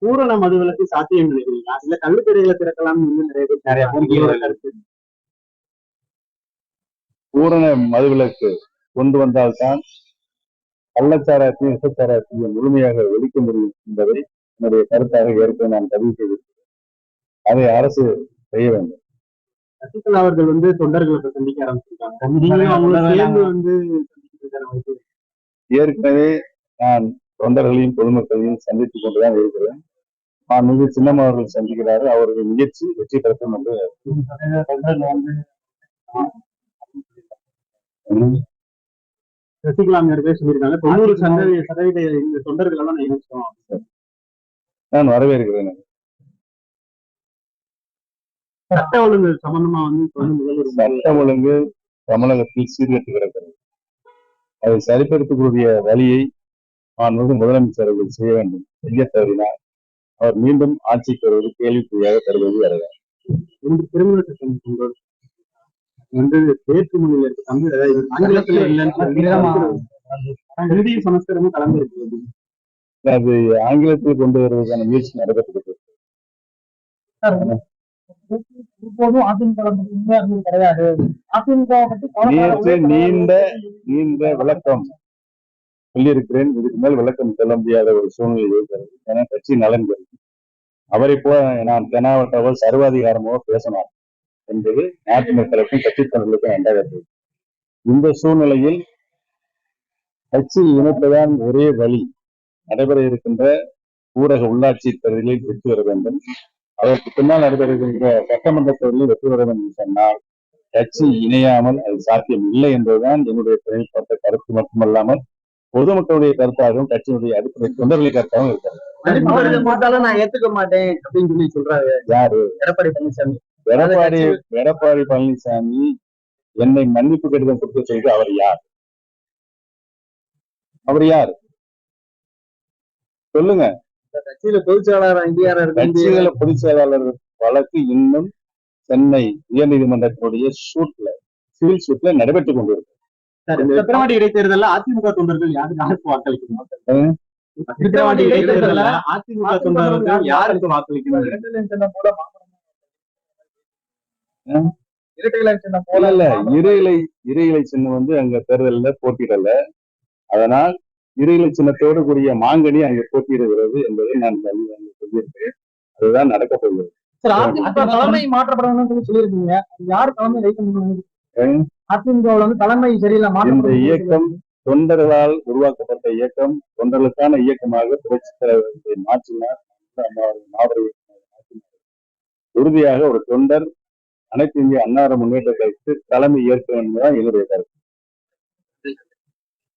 பூரண மதுவிலக்கு சாத்தியம் நினைக்கிறீங்களா இல்ல கள்ளுக்கடைகளை திறக்கலாம்னு வந்து நிறைய பேர் நிறைய கருத்து. பூரண மதுவிலக்கு கொண்டு வந்தால்தான் கள்ளச்சாராயத்தையும் விசச்சாராயத்தையும் முழுமையாக ஒழிக்க முடியும் என்பதை என்னுடைய கருத்தாக ஏற்க நான் பதிவு செய்திருக்கிறேன். அதை அரசு செய்ய வேண்டும். சசிகலா அவர்கள் வந்து தொண்டர்களை சந்திக்க ஆரம்பிச்சிருக்காங்க. ஏற்கனவே நான் தொண்டர்களையும் பொதுமக்களையும் சந்தித்துக் கொண்டுதான் இருக்கிறேன். நான் மிக சின்னம் அவர்கள் சந்திக்கிறாரு. அவருடைய முயற்சி வெற்றி பெறட்டும் என்று சொல்லியிருக்காங்க? தொண்ணூறு சதவீத சதவீத இந்த தொண்டர்கள் எல்லாம் நான் இணைச்சிட்டோம் நான் வரவேற்கிறேன். சட்ட ஒழுங்கு சம்பந்தமா வந்து சட்டம் ஒழுங்கு தமிழகத்தில் சீர்கெட்டு கிடக்கிறது. அதை சரிப்படுத்தக்கூடிய வழியை நான் வந்து முதலமைச்சர் அவர்கள் செய்ய வேண்டும். செய்ய தவறினால் அவர் மீண்டும் ஆட்சிக்கு வருவது கேள்விக்குறியாக தருவது வரலாம் ரெண்டு திருமண சட்டம் கொண்டு வர- வந்து வேற்று மொழியில இருக்கு. தமிழ் அதாவது ஆங்கிலத்துல இல்லைன்னு சமஸ்கிருதமும் கலந்து இருக்கு அது ஆங்கிலத்தில் கொண்டு வருவதற்கான முயற்சி நேற்று நீண்ட நீண்ட விளக்கம். சொல்லியிருக்கிறேன். இதுக்கு மேல் விளக்கம் சொல்ல முடியாத ஒரு சூழ்நிலை இருக்கிறது ஏன்னா கட்சி நலன் கருதி அவரை போல நான் தெனாவட்டவோ சர்வாதிகாரமோ பேசலாம் என்பது நாட்டு மக்களுக்கும் கட்சித் தொண்டர்களுக்கும் நன்றாக இந்த சூழ்நிலையில் கட்சி இணைப்பதான் ஒரே வழி. நடைபெற இருக்கின்ற ஊரக உள்ளாட்சி தேர்தலில் வெற்றி பெற வேண்டும். அதற்கு பின்னால் நடைபெற இருக்கின்ற சட்டமன்ற தேர்தலில் வெற்றி பெற வேண்டும் சொன்னால் கட்சி இணையாமல் அது சாத்தியம் இல்லை என்பதுதான் என்னுடைய தனிப்பட்ட கருத்து மட்டுமல்லாமல் பொதுமக்களுடைய கருத்தாகவும் கட்சியினுடைய அடிப்படை தொண்டர்களின் கருத்தாகவும் பார்த்தாலும் நான் ஏத்துக்க மாட்டேன் அப்படின்னு சொல்லி சொல்றாரு. யாரு? எடப்பாடி பழனிசாமி. எடப்பாடி எடப்பாடி பழனிசாமி என்னை மன்னிப்பு கடிதம் கொடுக்க செய்து அவர் யார்? அவர் யார்? சொல்லுங்க. கட்சியில பொதுச் செயலாளர் அங்கீகாரம் இருக்கு கட்சிகள பொதுச் செயலாளர் வழக்கு இன்னும் சென்னை உயர்நீதிமன்றத்தினுடைய சூட்ல சிவில் சூட்ல நடைபெற்றுக் கொண்டிருக்கு. விக்கிரவாண்டி இடைத்தேர்தல்ல அதிமுக தொண்டர்கள் யாருக்கு யாருக்கு வாக்களிக்கணும். விக்கிரவாண்டி இடைத்தேர்தல்ல அதிமுக தொண்டர்கள் யாருக்கு வாக்களிக்கணும்? சின்னம் வந்து அங்க தேர்தல்ல போட்டியிடல. அதனால் இரு இலை சின்னத்தோடு கூடிய மாங்கனி அங்கே போட்டியிடுகிறது என்பதை நான் சொல்லியிருக்கேன் அதுதான் நடக்கப் போகிறது. தலைமை மாற்றப்படணும்னு சொல்லி சொல்லியிருக்கீங்க. யார் தலைமை அதிமுகவுல வந்து தலைமை சரியில்லை இந்த இயக்கம் தொண்டர்களால் உருவாக்கப்பட்ட இயக்கம் தொண்டர்களுக்கான இயக்கமாக புரட்சி தலைவர்களை மாற்றினார். உறுதியாக ஒரு தொண்டர் அனைத்து இந்திய அன்னார முன்னேற்ற கருத்து தலைமை ஏற்க என்பதுதான் என்னுடைய கருத்து.